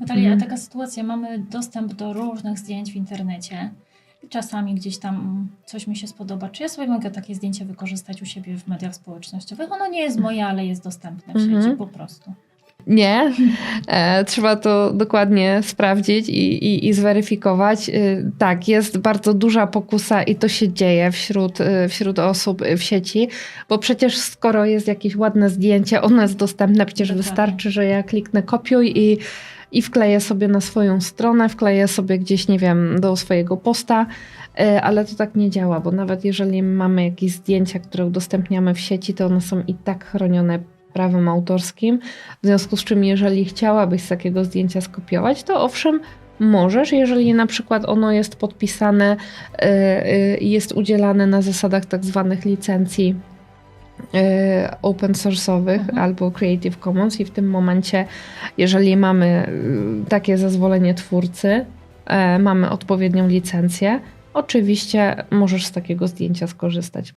Natalia, Mhm. taka sytuacja, mamy dostęp do różnych zdjęć w internecie i czasami gdzieś tam coś mi się spodoba. Czy ja sobie mogę takie zdjęcie wykorzystać u siebie w mediach społecznościowych? Ono nie jest moje, ale jest dostępne w Mhm. sieci po prostu. Nie, e, trzeba to dokładnie sprawdzić i, i, i zweryfikować. E, tak, jest bardzo duża pokusa i to się dzieje wśród, e, wśród osób w sieci, bo przecież skoro jest jakieś ładne zdjęcie, ono jest dostępne, przecież Dokładnie. wystarczy, że ja kliknę kopiuj i, i wkleję sobie na swoją stronę, wkleję sobie gdzieś, nie wiem, do swojego posta. Ale to tak nie działa, bo nawet jeżeli mamy jakieś zdjęcia, które udostępniamy w sieci, to one są i tak chronione prawem autorskim. W związku z czym, jeżeli chciałabyś z takiego zdjęcia skopiować, to owszem, możesz, jeżeli na przykład ono jest podpisane y, i jest udzielane na zasadach tak zwanych licencji y, open source'owych Mhm. albo Creative Commons i w tym momencie, jeżeli mamy takie zezwolenie twórcy, e, mamy odpowiednią licencję, oczywiście możesz z takiego zdjęcia skorzystać.